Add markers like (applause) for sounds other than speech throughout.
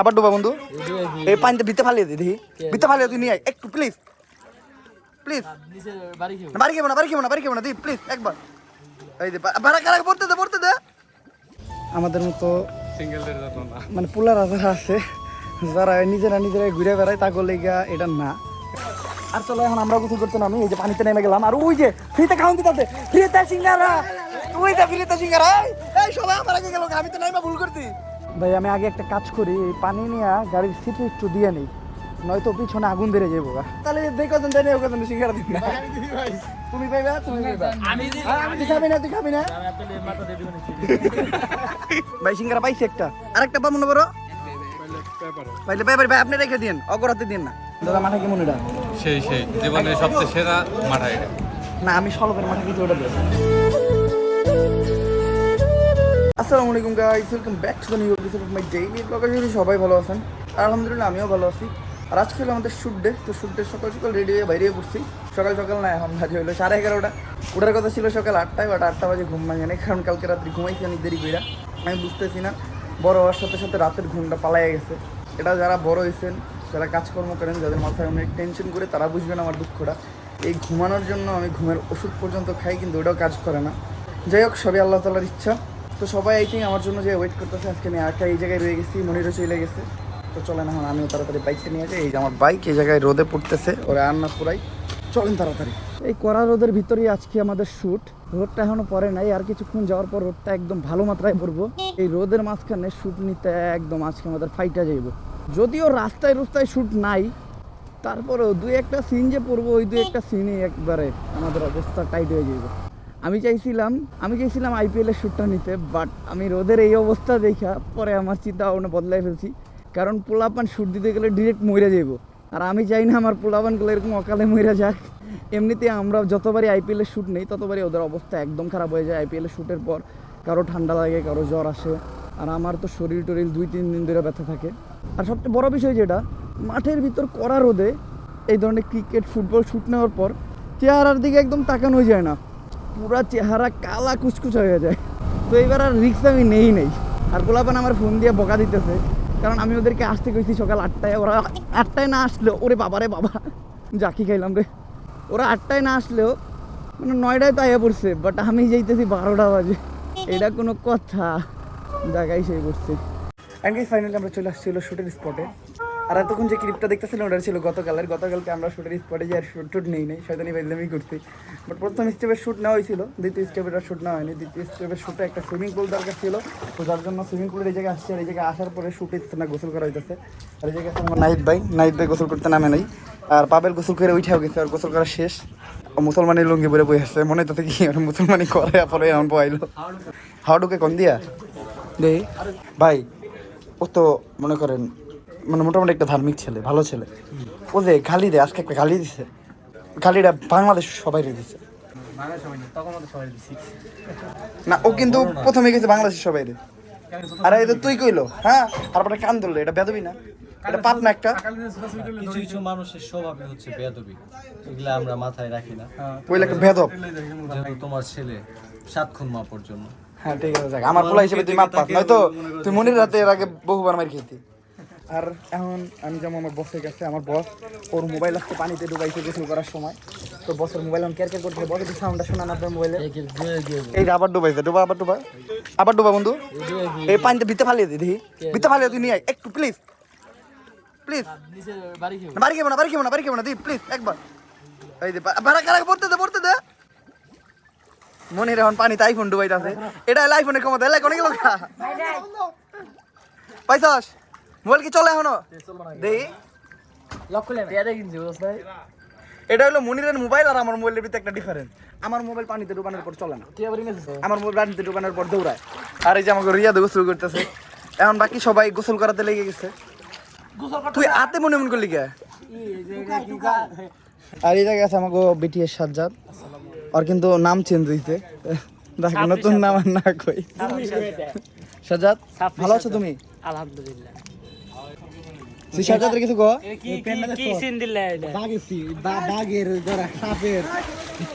আবার ডুবা বন্ধু। এই পানিতে ভিতে ফালিয়ে দে দেখি। ভিতে ফালিয়ে তুই নিয়ে আয়। একটু প্লিজ প্লিজ বাড়ি খেবো না বাড়ি খেবো না বাড়ি খেবো না দি প্লিজ একবার। এই দে ভাড়া কারা পড়তে দে পড়তে দে। আমাদের মতো সিঙ্গেলদের জন্য না। মানে পোলারা যারা আছে যারা নিজেরা নিজেরা ঘুরে বেড়ায় তা করলে এটা না। আর চলো এখন আমরা গোসল করতে নামি এই যে পানিতে নেমে গেলাম। আর ওই যে ফ্রিতে খাওয়ান দিতে ফ্রিতে সিঙ্গারা। ওই যে ফ্রিতে সিঙ্গারা। এই, এই সবাই আমার আগে গেল আমি তো নাইমা ভুল করছি। ভাই আমি আগে একটা কাজ করি এই পানি নিয়ে গাড়ির সিটে একটু দিয়ে নেই নয়তো পিছনে আগুন বেড়ে যাব তাহলে দেখো দেন দেখো দেন সিঙ্গারা দিন তুমি পাইবা? তুমি পাইবা? আমি তুই খাবি না তুই খাবি না? ভাই সিঙ্গারা পাইছি একটা। আরেকটা পাবো না বড়? পাইলে ভাই আপনি রেখে দিন অগরাতে দিন না। দাদা মাঠে কেমন এটা? সেই সেই জীবনের সবচেয়ে সেরা মাঠা এটা। না আমি সলবের মাঠে কিছু ওটা আসসালামু আলাইকুম guys welcome back to the new episode of my daily blog আশা সবাই ভালো আছেন। আর আলহামদুলিল্লাহ, আমিও ভালো আছি। আর আজকে হলো আমাদের শুট ডে তো শুট ডে সকাল সকাল রেডি হয়ে বাইরে পড়ছি সকাল সকাল না, এখন বাজে হলো সাড়ে এগারোটা। ওটার কথা ছিল সকাল আটটায় বাট আটটা বাজে ঘুম ভাঙে নাই, কারণ কালকে রাত্রি ঘুমাইছি অনেক দেরি কইরা। আমি বুঝতেছি না, বড় হওয়ার সাথে সাথে রাতের ঘুমটা পালাইয়া গেছে। এটা যারা বড় হয়েছেন যারা কাজকর্ম করেন, যাদের মাথায় অনেক টেনশন করে, তারা বুঝবেন আমার দুঃখটা। এই ঘুমানোর জন্য আমি ঘুমের ওষুধ পর্যন্ত খাই, কিন্তু ওটাও কাজ করে না। যাই হোক, সবই আল্লাহ তালার ইচ্ছা। তো সবাই আই থিঙ্ক আমার জন্য যে ওয়েট করতেছে আজকে আমি একা এই জায়গায় রয়ে গেছি, মনিরও চলে গেছে। তো চলেন এখন আমিও তাড়াতাড়ি বাইকটা নিয়ে যাই। এই যে আমার বাইক এই জায়গায় রোদে পড়তেছে, ওরা আর না পুরাই। চলেন তাড়াতাড়ি। এই কড়া রোদের ভিতরেই আজকে আমাদের শ্যুট রোদটা এখনও পরে নাই, আর কিছুক্ষণ যাওয়ার পর রোদটা একদম ভালো মাত্রায় পড়ব। এই রোদের মাঝখানে শ্যুট নিতে একদম আজকে আমাদের ফাইটা যাইব। যদিও রাস্তায় রাস্তায় শ্যুট নাই, তারপরেও দুই একটা সিন যে পড়ব, ওই দুই একটা সিনই একবারে আমাদের অবস্থা টাইট হয়ে যাবে আমি চাইছিলাম আমি চাইছিলাম আইপিএলের শ্যুটটা নিতে বাট আমি রোদের এই অবস্থা দেখা, পরে আমার চিন্তা ভাবনা বদলাই ফেলছি। কারণ পোলাপান শ্যুট দিতে গেলে ডিরেক্ট মরে যাইব। আর আমি চাই না আমার পোলাপানগুলো এরকম অকালে মরে যাক। এমনিতে আমরা যতবারই আইপিএলের শ্যুট নেই, ততবারই ওদের অবস্থা একদম খারাপ হয়ে যায় আইপিএলের শ্যুটের পর। কারও ঠান্ডা লাগে, কারও জ্বর আসে। আর আমার তো শরীর টরিল দুই, তিন দিন ধরে ব্যথা থাকে। আর সবচেয়ে বড় বিষয় যেটা, মাঠের ভিতর কড়া রোদে এই ধরনের ক্রিকেট ফুটবল শ্যুট নেওয়ার পর চেহারার দিকে একদম তাকানো যায় না। পুরা চেহারা কালা কুচকুচ হয়ে যায়। তো এবার আর রিক্স আমি নেই নেই। আর গোলাপান আমার ফোন দিয়ে বকা দিতেছে। কারণ আমি ওদেরকে আসতে কইছি সকাল আটটায়। ওরা আটটায় না আসলেও, ওরে বাবা রে বাবা, জাকি খাইলাম রে। ওরা আটটায় না আসলেও মানে নয়টায় তো আইয়া পড়ছে বাট আমি যাইতেছি বারোটা বাজে। এটা কোনো কথা। জায়গায় সেই পড়ছে। অ্যান্ড ফাইনালি আমরা চলে আসছি হলো শুটের স্পটে আর এতক্ষণ যে ক্লিপটা দেখতেছিলাম ওটা ছিল গতকালের। গতকালকে আমরা শুটের স্পটে যে আর শুট টুট নেই নেই শয়তানি বাইলামি করছি। বাট প্রথম স্টেপের শুট নেওয়া হয়েছিল দ্বিতীয় স্টেপের আর শুট নেওয়া হয়নি। দ্বিতীয় স্টেপের শুটে একটা সুইমিং পুল দরকার ছিল তো যার জন্য সুইমিং পুলের এই জায়গায় আসছে আর এই জায়গায় আসার পরে শুট ইচ্ছে না গোসল করা হইতেছে। আর এই জায়গায় আমার নাইট ভাই নাইট ভাই গোসল করতে নামে নাই। আর পাবেল গোসল করে উঠেও গেছে আর গোসল করা শেষ। মুসলমানের লুঙ্গি পরে বই আসছে মনে তো কি মুসলমানি করে পরে এমন বইলো হাওড়ুকে কন দিয়া? দে। ভাই ও তো মনে করেন মানে মোটামুটি একটা ধার্মিক ছেলে ভালো ছেলে। ও যে গালি দেয় আজকে একটা গালি দিছে। গালিটা বাংলাদেশ সবাই দিছে। না ও কিন্তু প্রথমে গেছে বাংলাদেশের সবাই রে আরে এটা তুই কইলো হ্যাঁ? তারপরে কান ধরলো এটা বেদবি না? এটা পাপ না একটা। কিছু কিছু মানুষের স্বভাবই হচ্ছে বেয়াদবি। এগুলা আমরা মাথায় রাখি না। কইলে একটা বেদব যেহেতু তোমার ছেলে সাত খুন মাপর জন্য। হ্যাঁ ঠিক আছে আমার পোলা হিসেবে তুই মাপ পাস নয়তো তুই মনির রাতে এর আগে বহুবার মার খেতি আর এখন আমি যেমন আমার বসের কাছে আমার বস ওর মোবাইল আসতে পানিতে ডুবাইছে গোসল করার সময়। তো বসের মোবাইল আমি কেয়ার কেয়ার করতে বসে একটু সাউন্ডটা শোনান আপনার মোবাইলে এই যে আবার ডুবাইছে ডুবা আবার ডুবা। আবার ডুবা বন্ধু। এই পানিতে ভিতে ফালিয়ে দিই দেখি। ভিতে ফালিয়ে তুই নিয়ে আয়। একটু প্লিজ প্লিজ বাড়ি খেবো না বাড়ি খেবো না বাড়ি খেবো না। দি প্লিজ একবার। এই যে ভাড়া কারা পড়তে দে পড়তে দে। মনির এখন পানিতে আইফোন ডুবাইতে আছে এটা হলো আইফোনের ক্ষমতা এলাকা অনেক লোক পাইছস? মোবাইল কি চলে এখনও? দেই। এটা হলো মনিরের মোবাইল আর আমার মোবাইলের ভিতরে একটা ডিফারেন্স আমার মোবাইল পানিতে ডুবানোর পর চলে না। আমার মোবাইল পানিতে ডুবানোর পর দৌড়ায়। আর এই যে আমাকে রিয়াদে গোসল করতেছে। এখন বাকি সবাই গোসল করাতে লেগে গেছে। তুই আতে মনে মনে করলি কে? আর এই জায়গায় আছে আমাকে বিটিএস সাজ্জাদ। আর কিন্তু নাম চেঞ্জ হইছে। দেখ নতুন নাম আর না কই। সাজ্জাদ ভালো আছো তুমি? আলহামদুলিল্লাহ। তুই কিছু কো? কি কি কি সিন দিলে এটা? বাঘের ধরা সাপের।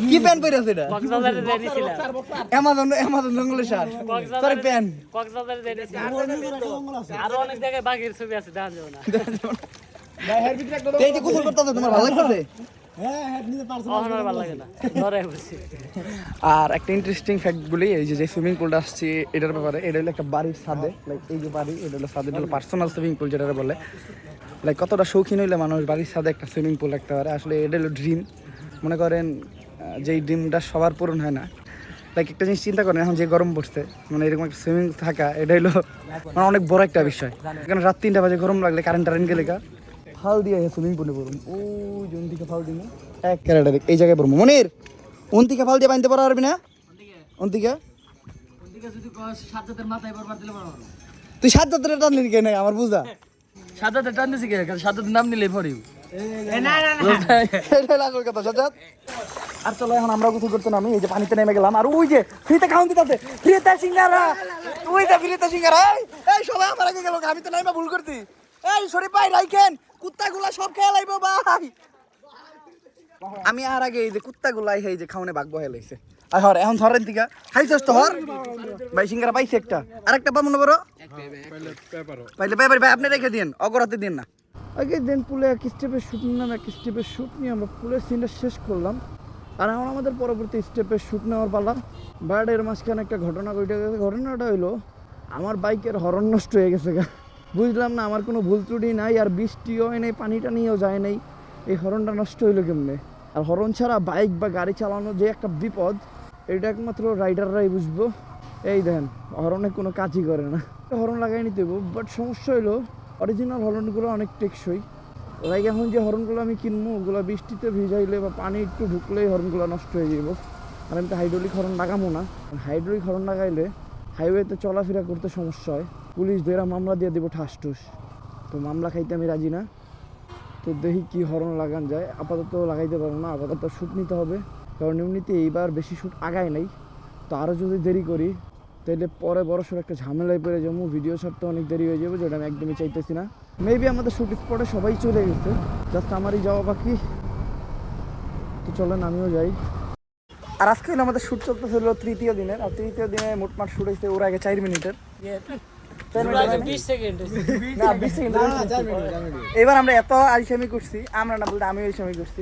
কি প্যান পরে আছে এটা? কক্সবাজারে অ্যামাজন অ্যামাজন সার সরি প্যান কক্সবাজারে যাই দিছিল আরও অনেক জায়গায় বাঘের ছবি আছে দেখা যাবে না। এই যে কুকুর করতেছে তোমার ভালো কখন আর ভালো লাগে না। ধরে বসে আর একটা ইন্টারেস্টিং ফ্যাক্ট বলি এই যে সুইমিং পুলটা আসছে এটার ব্যাপারে এটা হলো একটা বাড়ির ছাদে লাইক এই যে বাড়ি এটা হলো ছাদে এটা হলো পার্সোনাল সুইমিং পুল যেটা বলে। লাইক কতটা শৌখিন হইলে মানুষ বাড়ির ছাদে একটা সুইমিং পুল রাখতে পারে। আসলে এটা হলো ড্রিম মনে করেন যেই ড্রিমটা সবার পূরণ হয় না। লাইক একটা জিনিস চিন্তা করেন এখন যে গরম পড়ছে মানে এরকম একটা সুইমিং থাকা এটা হলো মানে অনেক বড় একটা বিষয়। কারণ রাত তিনটা বাজে গরম লাগলে কারেন্ট টারেন্ট গেলে ফাল দিয়ে সুইমিং পুলে পড়ুন ও জন থেকে ফাল দিন এক ক্যারেটা দেখ এই জায়গায় পড়ব মনির থেকে ফাল দিয়ে বানতে পারা পারবি না? থেকে তুই সাত দাঁতের টানলি কেন? আমার বুঝা। সাদাতে টান দিছি নাম নিলে আর চলো এখন আমরা কিছু করতে নামি। এই যে পানিতে নেমে গেলাম। আর ওই যে ফ্রিতে খাওয়ান দিতে ফ্রিতে সিঙ্গারা। ওই যে ফ্রিতে সিঙ্গারা। এই, সবাই আমার আগে গেল আমি তো নাইমা ভুল করছি। এই সরি ভাই রাইখেন। কুত্তাগুলা সব খেয়ে লাইব ভাই। আমি আর আগে এই যে কুত্তাগুলাই এই যে খাওনে ভাগ বহে লাইছে। আর হর, এখন ধরেন দিকা খাইছস তো হর? ভাই, সিঙ্গারা পাইছে একটা। আর একটা পাবো না বড়? পাইলে পেপার ভাই, আপনি রেখে দিন অগরাতে দিন না। আগে দেন পুলে এক স্টেপের শ্যুট নিলাম, এক স্টেপের শ্যুট নিয়ে আমরা পুলের সিনটা শেষ করলাম। আর এখন আমাদের পরবর্তী স্টেপের শ্যুট নেওয়ার পালা। বাট মাঝখানে একটা ঘটনা ঘটে গেছে। ঘটনাটা হইল, আমার বাইকের হরণ নষ্ট হয়ে গেছে গা। বুঝলাম না, আমার কোনো ভুল ত্রুটি নাই আর বৃষ্টিও নাই পানিটা নিয়েও যায় নাই। এই হরনটা নষ্ট হইল কেমনে? আর হরন ছাড়া বাইক বা গাড়ি চালানো যে একটা বিপদ, এটা একমাত্র রাইডাররাই বুঝব। এই দেন হরনে কোনো কাজই করে না। হরন লাগাই নিতে বাট সমস্যা হইল অরিজিনাল হরনগুলো অনেক টেকসই। লাইক এখন যে হরনগুলো আমি কিনবো, ওগুলো বৃষ্টিতে ভিজাইলে বা পানি একটু ঢুকলেই হরনগুলো নষ্ট হয়ে যাব আর আমি তো হাইড্রোলিক হরন লাগাবো না। হাইড্রোলিক হরন লাগাইলে হাইওয়েতে চলাফেরা করতে সমস্যা হয়। পুলিশ ধরা মামলা দিয়ে দেবো ঠাস টুস তো মামলা খাইতে আমি রাজি না। তো দেখি কি হরণ লাগান যায়। আপাতত লাগাইতে পারব না। আপাতত শ্যুট নিতে হবে। কারণ এমনিতে এইবার বেশি শ্যুট আগায় নাই। তো আরও যদি দেরি করি তাহলে পরে বড় সড়ো একটা ঝামেলায় পড়ে যাব। ভিডিও ছাড়তে অনেক দেরি হয়ে যাবে, যেটা আমি একদমই চাইতেছি না। মেবি আমাদের শ্যুট স্পটে সবাই চলে গেছে। জাস্ট আমারই যাওয়া বাকি। তো চলেন, আমিও যাই। আর আজকে হলো আমাদের শ্যুট চলতেছিল তৃতীয় দিনের আর তৃতীয় দিনে মোটমাট শ্যুট হয়েছে ওর আগে চার মিনিটের। এবার আমরা এত আলসামি করছি আমরা না বলতে আমি আলসামি করছি।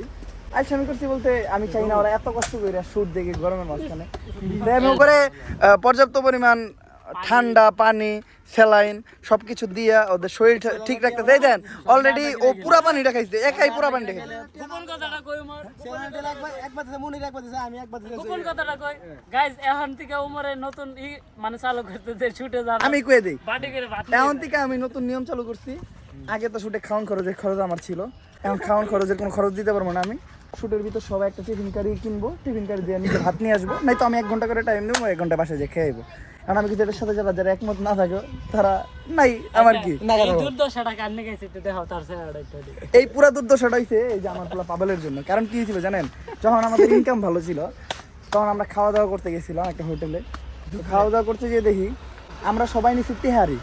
আলসামি করছি বলতে আমি চাই না ওরা এত কষ্ট করে শ্যুট দেখে গরমের মাঝখানে। (laughs) আমি করে পর্যাপ্ত পরিমাণ ঠান্ডা পানি স্যালাইন সব কিছু দিয়া ওদের শরীর ঠিক রাখতে দেয় দেন অলরেডি ও পুরা পানিটা খাইছে একাই পুরা পানিটা খাইছে। গোপন কথাটা কই মোর গোপন কথাটা কই? গাইস এখন থেকে উমরে নতুন মানে চালু করতে দে ছুটে যাবে আমি কয়ে দিই বাটি করে ভাত এখন থেকে আমি নতুন নিয়ম চালু করছি। আগে তো শুটে খাওয়ান খরচের খরচ আমার ছিল। এখন খাওয়ান খরচের কোনো খরচ দিতে পারব না আমি। শুটের ভিতর সবাই একটা টিফিন কারি কিনবো টিফিন কারি দিয়ে নিজে ভাত নিয়ে আসব। নাই তো আমি এক ঘণ্টা করে টাইম দেবো এক ঘণ্টা বাসায় যে খেয়ে আইবো। কারণ আমি কিন্তু এটার সাথে যারা যারা একমত না থাকো তারা নাই আমার কি? এই দুর্দশাটা কান্নে গেছে একটু দেখাও তার চেহারাটা একটু দেখি। এই পুরা দুর্দশাটা হইছে এই যে আমার পোলা পাবেলের জন্য। কারণ কি হয়েছিল জানেন? যখন আমাদের ইনকাম ভালো ছিল তখন আমরা খাওয়া দাওয়া করতে গেছিলাম একটা হোটেলে। তো খাওয়া দাওয়া করতে গিয়ে দেখি আমরা সবাই নিছি তেহারি।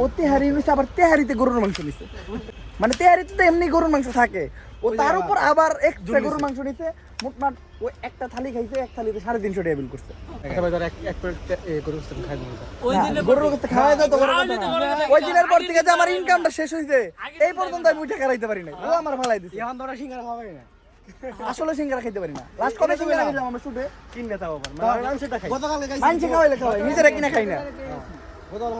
ও তেহারি নিছে আবার তেহারিতে গরুর মাংস নিছে। মানে তেহারিতে তো এমনি গরুর মাংস থাকে। ও তার উপর আবার এক্সট্রা গরুর মাংস নিছে মোটমাট ও একটা থালি খাইছে এক থালিতে সাড়ে তিনশো টাকা বিল করছে। ওই না, দিনে গরুর কাছে খাওয়াই দাও তো বড় কথা না। ওই দিনের পর থেকে যে আমার ইনকামটা শেষ হয়েছে এই পর্যন্ত আমি উঠে খাইতে পারি না ও আমার ভালাই দিছে। এখন তোরা সিঙ্গারা না। আসলে সিঙ্গারা খাইতে পারি না। লাস্ট কবে সিঙ্গারা খাইলাম আমরা? শুটে। কিনলে তাও আবার। মাংসটা খাই। গতকাল মানছে খাওয়াইলে খাওয়াই নিজেরা কিনা খাই না। গতকাল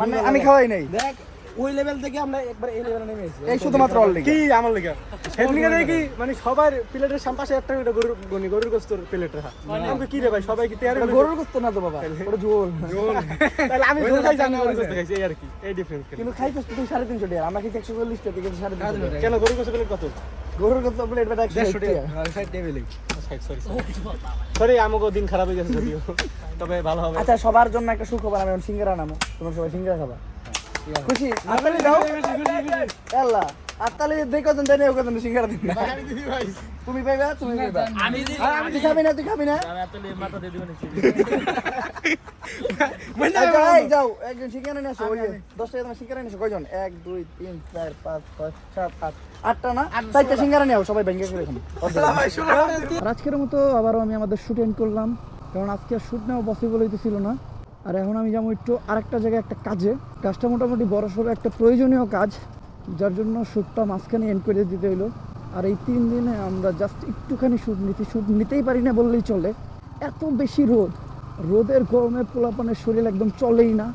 মানে আমি খাওয়াই নাই। দেখ ওই লেভেল থেকে আমরা একবার এই লেভেলে নেমে এসেছি। এই শুধুমাত্র অল কি আমার লেগে? সেদিনকে দেখি মানে সবার প্লেটের সামপাশে একটা করে গরুর গনি গরুর গোস্তর প্লেট রাখা। আমি কি রে ভাই সবাই কি তেয়ারি গরুর গোস্ত না তো বাবা ওটা ঝোল (laughs) তাহলে আমি ঝোল খাই জানি গরুর গোস্ত খাইছি এই আর কি। এই ডিফারেন্স কিন্তু। খাইছিস তুই সাড়ে তিনশো টাকা আমরা একশো চল্লিশ টাকা কিন্তু সাড়ে তিনশো টাকা। কেন গরুর গোস্ত প্লেট কত? গরুর গোস্ত প্লেট বেটা একশো ষাট টাকা। সাইড টেবিলে সরি সরি আমাকে দিন খারাপ হয়ে গেছে যদিও। তবে ভালো হবে। আচ্ছা সবার জন্য একটা সুখবর আমি সিঙ্গারা নামো। তোমরা সবাই সিঙ্গারা খাবা। খুশি? দাও। আল্লাহ তাহলে যে কজন দেন ও কজন সিঙ্গারা দিন তুমি পাইবা তুমি পাইবা। আমি দিই আমি তুই খাবি না তুই খাবি না? আমি এতলে মাথা দিয়ে দিবেন (laughs) আচ্ছা, যাও একজন সিঙ্গারা নিয়ে আসো ওই যে, দশ টাকা তোমার সিঙ্গারা নিয়ে আসো কয়জন? এক দুই তিন চার পাঁচ ছয় সাত আট। আটটা না? চারটা সিঙ্গারা নিয়ে আসো, সবাই ব্যাংকে করে খাব। (laughs) আজকের মতো আবারও আমি আমাদের শুট এন্ড করলাম কারণ আজকে আর শুট নেওয়া পসিবল হইতেছিল না। আর এখন আমি যাব একটু আরেকটা জায়গায় একটা কাজে। কাজটা মোটামুটি বড় সড়ো একটা প্রয়োজনীয় কাজ, যার জন্য শ্যুটটা মাঝখানে এন্ড করে দিতে হইল। আর এই তিন দিনে আমরা জাস্ট একটুখানি শ্যুট নিতে শ্যুট নিতেই পারি না বললেই চলে। এত বেশি রোদ। রোদের গরমে পোলাপানের শরীর একদম চলেই না।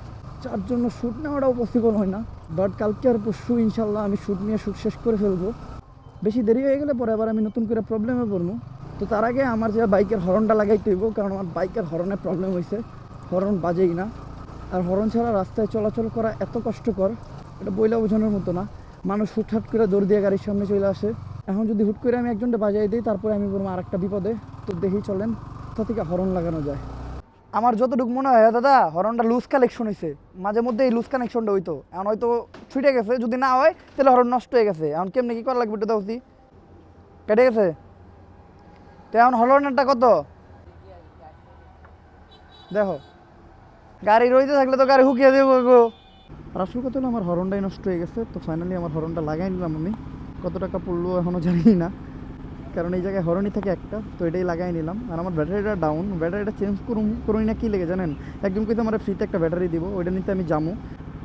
যার জন্য শ্যুট নেওয়াটাও পসিবল হয় না। বাট কালকে আর পরশু ইনশাল্লাহ আমি শ্যুট নিয়ে শ্যুট শেষ করে ফেলব। বেশি দেরি হয়ে গেলে পরে আবার আমি নতুন করে প্রবলেমে পড়ব। তো তার আগে আমার যে বাইকের হর্নটা লাগাইতে হইব, কারণ আমার বাইকের হর্নে প্রবলেম হয়েছে হর্ন বাজেই না। আর হর্ন ছাড়া রাস্তায় চলাচল করা এত কষ্টকর, এটা বইলা বোঝানোর মতো না। মানুষ হুটহাট করে দৌড় দিয়ে গাড়ির সামনে চলে আসে। এখন যদি হুট করে আমি একজনটা বাজাই দিই, তারপরে আমি বলব আরেকটা বিপদে। তো দেখি চলেন কোথা থেকে হর্ন লাগানো যায়। আমার যতটুকু মনে হয় দাদা হরনটা লুজ কালেকশন হয়েছে মাঝে মধ্যে এই লুজ কানেকশনটা হইতো। এখন হয়তো ছুটে গেছে, যদি না হয়, তাহলে হরন নষ্ট হয়ে গেছে। এখন কেমনি কি করা লাগবে এটা দাও কেটে গেছে? তো এখন হরনটা কত? দেখো। গাড়ি রইতে থাকলে তো গাড়ি হুকিয়ে দেবো গো। আর আসল কথা হলো? আমার হরনটাই নষ্ট হয়ে গেছে। তো ফাইনালি আমার হরনটা লাগাই নিলাম আমি। কত টাকা পড়ল এখনও জানি না। কারণ এই জায়গায় হরনই থাকে একটা, তো এটাই লাগাই নিলাম। আর আমার ব্যাটারিটা ডাউন ব্যাটারিটা চেঞ্জ করুন করুই না কী লেগে জানেন? একদম কিন্তু আমার ফ্রিতে একটা ব্যাটারি দিব, ওইটা নিতে আমি যাব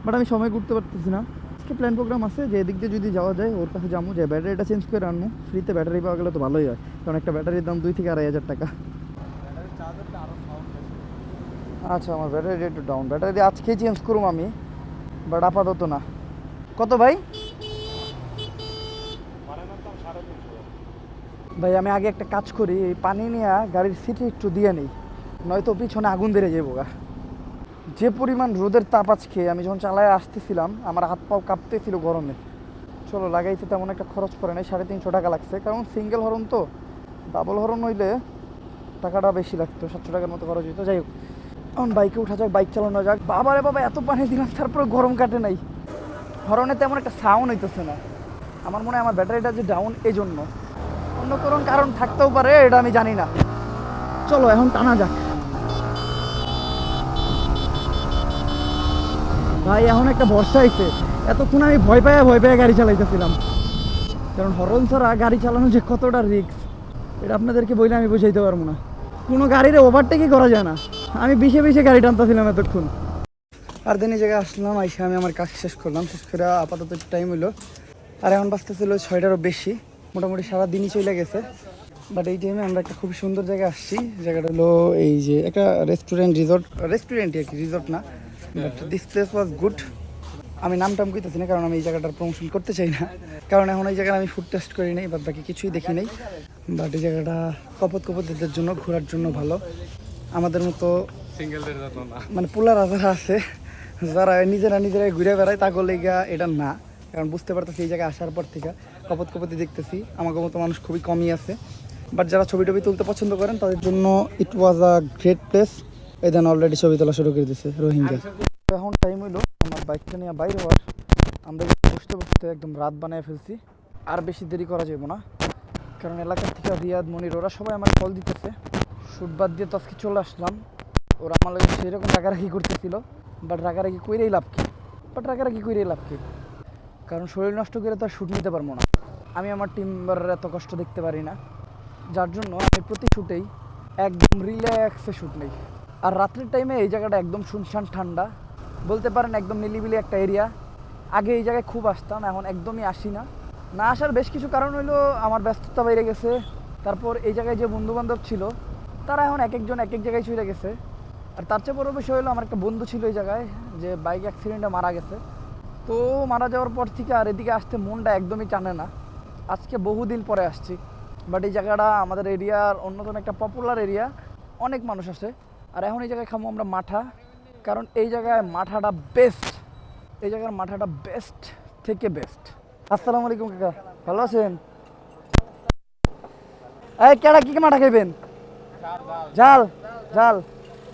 বাট আমি সময় করতে পারতেছি না। আজকে প্ল্যান প্রোগ্রাম আছে, যে এদিক দিয়ে যদি যাওয়া যায়, ওর কাছে যাব যে ব্যাটারিটা চেঞ্জ করে আনব ফ্রিতে ব্যাটারি পাওয়া গেলে তো ভালোই হয়। কারণ একটা ব্যাটারির দাম দুই থেকে আড়াই হাজার টাকা। আচ্ছা আমার ব্যাটারি একটু ডাউন ব্যাটারি আজকেই চেঞ্জ করুম আমি বাট আপাতত না। কত ভাই? ভাই, আমি আগে একটা কাজ করি, এই পানি নিয়ে গাড়ির সিটে একটু দিয়ে নিই, নয়তো পিছনে আগুন ধরে যাব গা। যে পরিমাণ রোদের তাপ আজকে, আমি যখন চালায় আসতেছিলাম, আমার হাত পাও কাঁপতেছিল গরমে। চলো, লাগাইতে তেমন একটা খরচ পড়ে নাই, সাড়ে তিনশো টাকা লাগছে, কারণ সিঙ্গেল হরন তো। ডাবল হরন হইলে টাকাটা বেশি লাগতো, সাতশো টাকার মতো খরচ হইতো। যাই হোক এখন বাইকে উঠা যাক, বাইক চালানো যাক। বাবারে বাবা, এত পানি দিলাম, তারপরে গরম কাটে নাই। হরনে তেমন একটা সাউন্ড হইতেছে না। আমার মনে হয় আমার ব্যাটারিটা যে ডাউন এই জন্য অন্য কোনো কারণ থাকতেও পারে, এটা আমি জানি না। চলো, এখন টানা যাক। ভাই, এখন একটা বর্ষা আইছে। এতক্ষণ আমি ভয় পাইয়া ভয় পাইয়া গাড়ি চালাইতেছিলাম। কারণ হরন ছাড়া গাড়ি চালানো যে কতটা রিস্ক এটা আপনাদেরকে বইলে আমি বুঝাইতে পারব না। কোনো গাড়ির ওভারটেকই করা যায় না। আমি বিশে বিশে গাড়ি টানতেছিলাম এতক্ষণ। আর দিন এই জায়গায় আসলাম, আইসা আমি আমার কাজ শেষ করলাম। শেষ করে আপাতত টাইম হলো আর এখন বাঁচতেছিল ছয়টারও বেশি, মোটামুটি সারা দিনই চলে গেছে। বাট এই টাইমে আমরা একটা খুব সুন্দর জায়গায় আসছি। জায়গাটা হলো এই যে একটা রেস্টুরেন্ট রিসর্ট রেস্টুরেন্টই আর কি রিসর্ট না। But this place was good আমি নাম টাম কইতেছি না, কারণ আমি এই জায়গাটার প্রমোশন করতে চাই না। কারণ এখন এই জায়গায় আমি ফুড টেস্ট করি নাই, বাদ বাকি কিছুই দেখি নাই। বাট এই জায়গাটা কপত কপতদের জন্য, ঘোরার জন্য ভালো। আমাদের মতো সিঙ্গেলদের যত না। মানে পোলার যারা আছে যারা নিজেরা নিজেরা ঘুরে বেড়ায় তা করলে গিয়া এটা না। কারণ বুঝতে পারতেছি এই জায়গায় আসার পর থেকে কপত কপতি দেখতেছি আমাকে মতো মানুষ খুবই কমই আছে। বাট যারা ছবি টবি তুলতে পছন্দ করেন তাদের জন্য ইট ওয়াজ আ গ্রেট প্লেস এই দেন অলরেডি ছবি তোলা শুরু করে দিছে রোহিঙ্গা। এখন টাইম হইল আমার বাইকটা নিয়ে বাইরে হওয়ার। আমরা বসতে বসতে একদম রাত বানিয়ে ফেলছি। আর বেশি দেরি করা যাবে না। কারণ এলাকার থেকে রিয়াদ মনির ওরা সবাই আমার কল দিতেছে। শুট বাদ দিয়ে তো আজকে চলে আসলাম। ওরা আমার লাগে সেরকম রাগারাগি করতেছিল বাট রাগারাগি কইরেই লাভ কি? বাট রাগারাগি কইরেই লাভ কি? কারণ শরীর নষ্ট করে তো আর শ্যুট নিতে পারব না। আমি আমার টিমবারের এত কষ্ট দেখতে পারি না। যার জন্য আমি প্রতি শ্যুটেই একদম রিল্যাক্সে শ্যুট নেই। আর রাত্রির টাইমে এই জায়গাটা একদম শুনশান ঠান্ডা। বলতে পারেন একদম নিলিবিলি একটা এরিয়া আগে এই জায়গায় খুব আসতাম, এখন একদমই আসি না। না আসার বেশ কিছু কারণ হইল, আমার ব্যস্ততা বেড়ে গেছে। তারপর এই জায়গায় যে বন্ধু বান্ধব ছিল তারা এখন এক একজন এক এক জায়গায় চলে গেছে। আর তার চেয়ে বড় বিষয় হলো, আমার একটা বন্ধু ছিল এই জায়গায়, যে বাইক অ্যাক্সিডেন্টে মারা গেছে। তো মারা যাওয়ার পর থেকে আর এদিকে আসতে মনটা একদমই টানে না। আজকে বহুদিন পরে আসছি। বাট এই জায়গাটা আমাদের এরিয়ার অন্যতম একটা পপুলার এরিয়া অনেক মানুষ আসে। আর এখন এই জায়গায় খামো আমরা মাঠা। কারণ এই জায়গায় মাঠাটা বেস্ট এই জায়গার মাঠাটা বেস্ট থেকে বেস্ট আসসালামু আলাইকুম কাকা। ভালো আছেন? এই কেডা, কি মাঠা খাইবেন? ঝাল ঝাল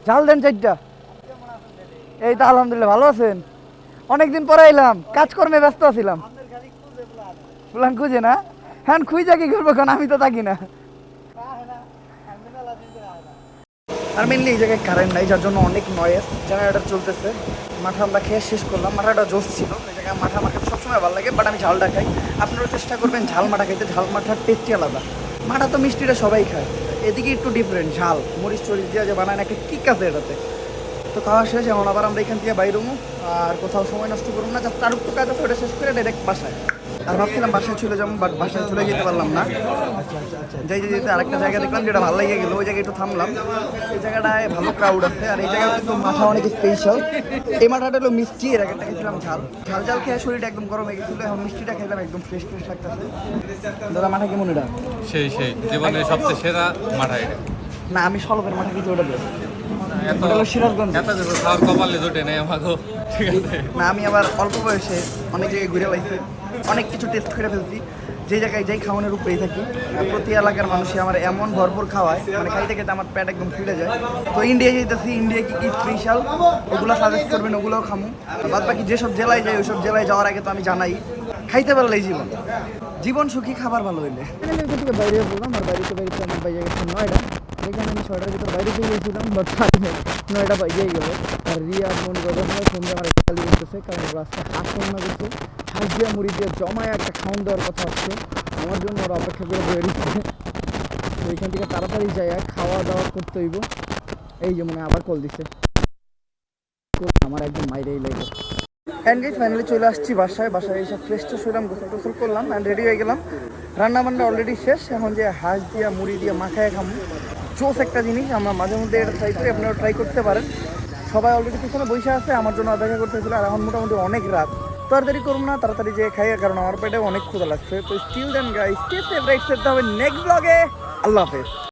ঝাল দেন চারটা। এই তো আলহামদুলিল্লাহ ভালো আছেন। অনেকদিন পরে এলাম, কাজকর্মে ব্যস্ত আছিলাম। প্ল্যান খুঁজে না? হ্যাঁ খুঁজে কি করব কারণ আমি তো থাকি না। আর মেনলি এই জায়গায় কারেন্ট নাই, যার জন্য অনেক নয়েস জেনারেটর চলতেছে। মাঠা আমরা খেয়ে শেষ করলাম মাঠাটা জোস ছিল, এই জায়গায় আমার কাছে সবসময় ভালো লাগে বাট আমি ঝালটা খাই। আপনারাও চেষ্টা করবেন, ঝাল মাঠা খাইতে, ঝাল মাঠার টেস্টই আলাদা। মাঠা তো মিষ্টিটা সবাই খায়। এদিকে একটু ডিফারেন্ট ঝাল। মরিচ টরিচ দিয়ে যে বানায় না, একটা কিক আছে এটাতে। তো খাওয়া শেষ, এখন আবার আমরা এখান থেকে বাইরে আর কোথাও সময় নষ্ট করুন না যা তারুক কাজ আছে, ওটা শেষ করে ডাইরেক্ট বাসায়। আর ভাবছিলাম বাসায় চলে যাব বাট বাসায় চলে যেতে পারলাম না। যাই যাই যেতে আরেকটা জায়গা দেখলাম যেটা ভালো লেগে গেলো ওই জায়গায় একটু থামলাম। এই জায়গাটায় ভালো ক্রাউড আছে আর এই জায়গায় কিন্তু মাথা অনেক স্পেশাল এই মাথাটা হলো মিষ্টি এর আগে খেয়েছিলাম ঝাল। ঝাল ঝাল খেয়ে শরীরটা একদম গরম হয়ে গেছিল এখন মিষ্টিটা খেলাম একদম ফ্রেশ ফ্রেশ থাকতেছে দাদা মাথা কেমন এটা? সেই সেই জীবনের সবচেয়ে সেরা মাঠা এটা। না আমি সলবের মাথা কিছু ওটা দেবো না আমি আবার অল্প বয়সে অনেক জায়গায় ঘুরে লাইছি অনেক কিছু টেস্ট করে ফেলছি। যে জায়গায় যেই খাওয়ানোর উপরেই থাকি। প্রতি এলাকার মানুষই আমার এমন ভরপুর খাওয়ায় মানে খাইতে খেতে আমার পেট একদম ফিরে যায়। তো ইন্ডিয়া যেতেছি ইন্ডিয়া কি কি স্পেশাল ওগুলো সাজেস্ট করবেন, ওগুলোও খামু। বাদ বাকি যেসব জেলায় যাই, ওইসব জেলায় যাওয়ার আগে তো আমি জানাই, খাইতে পারলেই জীবন। জীবন সুখী, খাবার ভালো হইলে। থেকে বাইরে বললাম আর বাইরে বাইরে আমার বাইরে গেছে নয়টা। এখানে আমি ছয়টার ভিতর বাইরে চলে গেছিলাম বাট নয়টা বাইরেই গেল। আর রিয়া মনে আমার আমার খালি করতেছে কারণ রান্না করছে হাঁস দিয়ে মুড়ি দিয়ে জমায় একটা খাওয়ান দেওয়ার কথা হচ্ছে আমার জন্য ওরা অপেক্ষা করে দিচ্ছে তো এখান থেকে তাড়াতাড়ি যাই খাওয়া দাওয়া করতে হইব। এই যে মনে আবার কল দিছে। আমার একদম মাইরেই লেগে অ্যান্ড গাইস ফাইনালি চলে আসছি বাসায়। বাসায় এসে ফ্রেশ ট্রেশ হইলাম গোসল টোসল করলাম অ্যান্ড রেডি হয়ে গেলাম। রান্না বান্না অলরেডি শেষ। এখন যে হাঁস দিয়া, মুড়ি দিয়ে মাখায় খামু চোস একটা জিনিস, আমরা মাঝে মধ্যে এটা ট্রাই করি আপনারা ট্রাই করতে পারেন। সবাই অলরেডি পিছনে বসে আছে, আমার জন্য অপেক্ষা করতেছিল, আর এখন মোটামুটি অনেক রাত। তাড়াতাড়ি করুন না, তাড়াতাড়ি যে খাই কারণ আমার পেটে অনেক ক্ষুধা লাগছে। তো still then guy stay safe right হবে নেক্সট ব্লগে আল্লাহ হাফেজ।